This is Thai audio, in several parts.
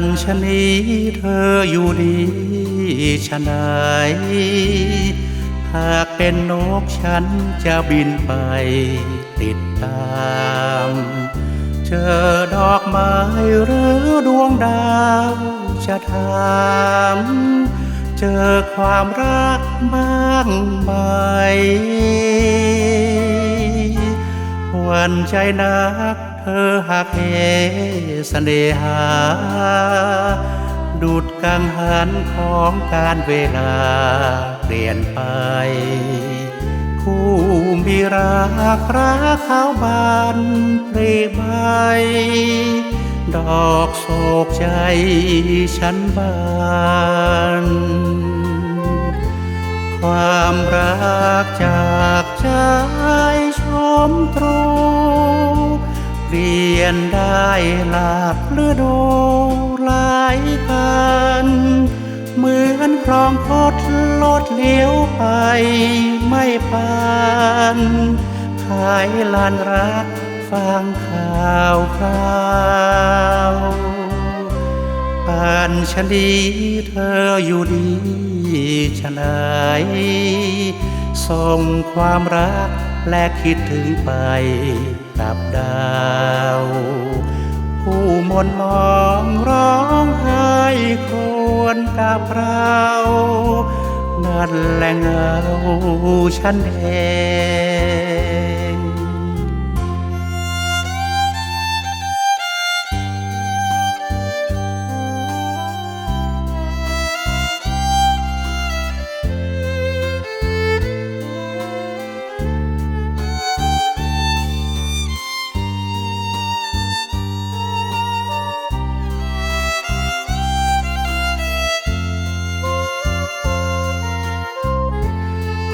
านชนีเธออยู่ดีชะไหนหากเป็นนกฉันจะบินไปติดตาม เจอดอกไม้หรือดวงดาวจะถามเจอความรักบ้างไหมวันใจนัก เธอหักเหเสน่หาดุดกังหันของการเวลาเปลี่ยนไป คู่มีรักรักขาวบานปรีใบ ดอกโศกใจฉันบานความรักจากใจ เปลี่ยนได้หลากฤดูหลายกันเหมือนคลองพดลดเลี้ยวไปไม่ปานขายลานรักฟังข่าวคราวปานชะนีเธออยู่ดีชะไหนส่งความรัก และคิดถึงไปกับดาว ผู้มนมองร้องไห้ควรกับเรานั่นแหละเงาฉันเอง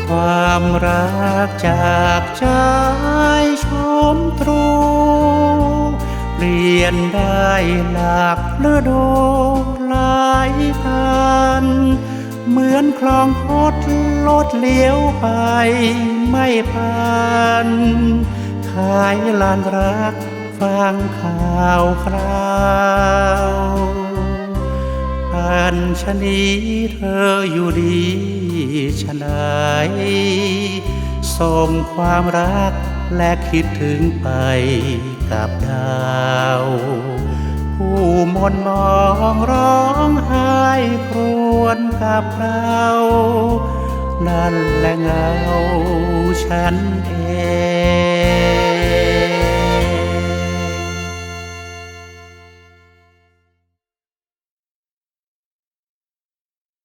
ความรักจากใจชมตรู เปลี่ยนได้หลากฤดูหลายกันเหมือนคลองพดลดเลี้ยวไปไม่พันขายลานรักฟังข่าวคราว นชะนี้เธออยู่ดีชะไหนส่งความรักและคิดถึงไปกับดาว ผู้มนมองร้องไห้ครวญกับเรานั่นแหละเงาฉันเอง